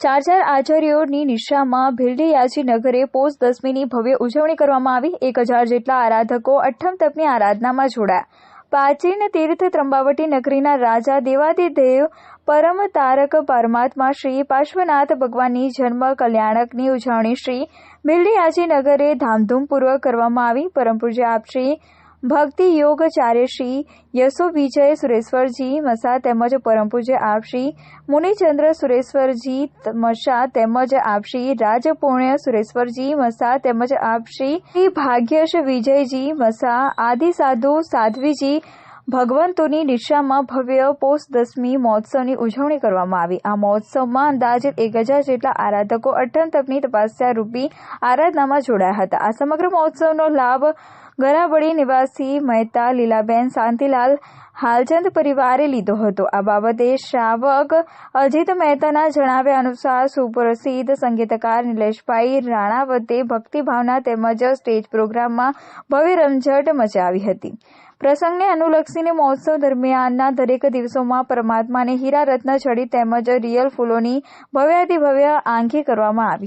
ચાર ચાર આચાર્યોની નિશામાં ભીલડીયાજી નગરે પોષ દસમીની ભવ્ય ઉજવણી કરવામાં આવી. એક હજાર જેટલા આરાધકો અઠ્ઠમ તપની આરાધનામાં જોડાયા. પ્રાચીન તીર્થ ત્રંબાવટી નગરીના રાજા દેવાદિદેવ પરમ તારક પરમાત્મા શ્રી પાર્શ્વનાથ ભગવાનની જન્મ કલ્યાણકની ઉજવણી શ્રી ભીલડીયાજી નગરે ધામધૂમપૂર્વક કરવામાં આવી. પરમ પૂજ્ય આપ ભક્તિ યોગાચાર્ય શ્રી યશો વિજય સુરેશ્વરજી, મસા તેમજ પરમ પૂજ્ય આપશ્રી મુનિચંદ્ર સુરેશ્વરજી મસા તેમજ આપશ્રી રાજપૂર્ણ સુરેશ્વરજી, મસા તેમજ આપશ્રી ભાગ્યશ વિજયજી, મસા આદિ સાધુ સાધ્વીજી ભગવંતોની દિશામાં ભવ્ય પોષ દસમી મહોત્સવની ઉજવણી કરવામાં આવી. આ મહોત્સવમાં અંદાજિત એક હજાર જેટલા આરાધકો અઠ્ઠન તપની તપસ્યા રૂપી આરાધનામાં જોડાયા હતા. આ સમગ્ર મહોત્સવનો લાભ ગરાબડી નિવાસી મહેતા લીલાબેન શાંતિલાલ હાલચંદ પરિવારે લીધો હતો. આ બાબતે શ્રાવક અજીત મહેતાના જણાવ્યા અનુસાર સુપ્રસિદ્ધ સંગીતકાર નિલેશભાઈ રાણાવતે ભક્તિભાવના તેમજ સ્ટેજ પ્રોગ્રામમાં ભવ્ય રમઝટ મચાવી હતી. પ્રસંગને અનુલક્ષીને મહોત્સવ દરમિયાનના દરેક દિવસોમાં પરમાત્માને હીરા રત્ન છડી તેમજ રિયલ ફૂલોની ભવ્યાતિ ભવ્ય આંખી કરવામાં આવી.